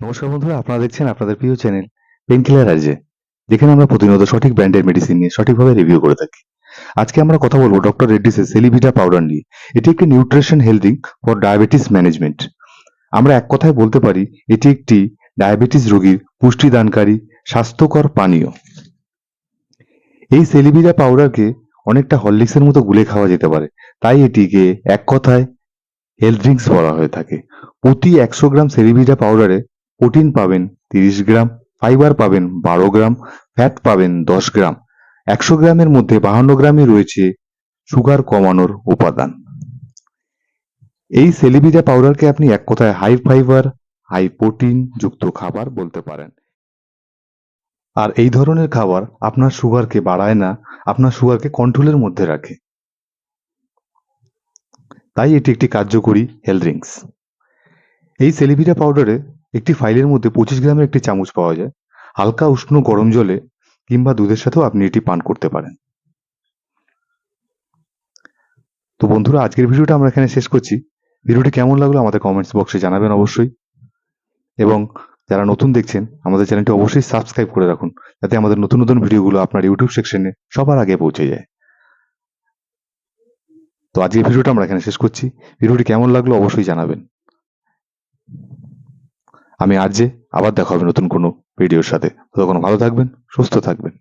নমস্কার বন্ধুরা, আপনারা দেখছেন আপনাদের প্রিয় চ্যানেল পেনকিলার আরজে যেখানে আমরা প্রতিনিয়ত সঠিক ব্র্যান্ডের মেডিসিন নিয়ে সঠিকভাবে রিভিউ করে থাকি। আজকে আমরা কথা বলব ডক্টর রেড্ডিসের সেলিভিটা পাউডার নিয়ে। এটি একটি নিউট্রিশন হেলদিং ফর ডায়াবেটিস ম্যানেজমেন্ট আমরা এক কথায় বলতে পারি, এটি একটি ডায়াবেটিস রোগীর পুষ্টিদানকারী, স্বাস্থ্যকর পানীয়। এই সেলিভিটা পাউডারকে অনেকটা হরলিক্সের মতো গুলে খাওয়া যেতে পারে। তাই এটিকে এক কথায় হেলথ ড্রিঙ্কস বলা হয়ে থাকে। প্রতি একশো গ্রাম সেলিভিটা পাউডারে প্রোটিন পাবেন তিরিশ গ্রাম, ফাইবার পাবেন বারো গ্রাম, ফ্যাট পাবেন দশ গ্রাম। একশো গ্রামের মধ্যে বাহান্ন গ্রামই রয়েছে সুগার কমানোর উপাদান। এই সেলিভিটা পাউডারকে আপনি এক কথায় হাই ফাইবার হাই প্রোটিন যুক্ত খাবার বলতে পারেন। আর এই ধরনের খাবার আপনার সুগারকে বাড়ায় না, আপনার সুগারকে কন্ট্রোলের মধ্যে রাখে। তাই এটি একটি কার্যকরী হেলথ ড্রিঙ্কস এই সেলিভিটা পাউডারে একটি ফাইলের মধ্যে পঁচিশ গ্রামের একটি চামচ পাওয়া যায়। হালকা উষ্ণ গরম জলে কিংবা দুধের সাথেও আপনি এটি পান করতে পারেন। তো বন্ধুরা, আজকের ভিডিওটা আমরা এখানে শেষ করছি। ভিডিওটি কেমন লাগল আমাদের কমেন্টস বক্সে জানাবেন অবশ্যই। এবং যারা নতুন দেখছেন, আমাদের চ্যানেলটি অবশ্যই সাবস্ক্রাইব করে রাখুন, যাতে আমাদের নতুন নতুন ভিডিওগুলো আপনার ইউটিউব সেকশনে সবার আগে পৌঁছে যায়। তো আজকের ভিডিওটা আমরা এখানে শেষ করছি। ভিডিওটি কেমন লাগল অবশ্যই জানাবেন। আমি আর যে আবার দেখা হবে নতুন কোনো ভিডিওর সাথে। তখন ভালো থাকবেন, সুস্থ থাকবেন।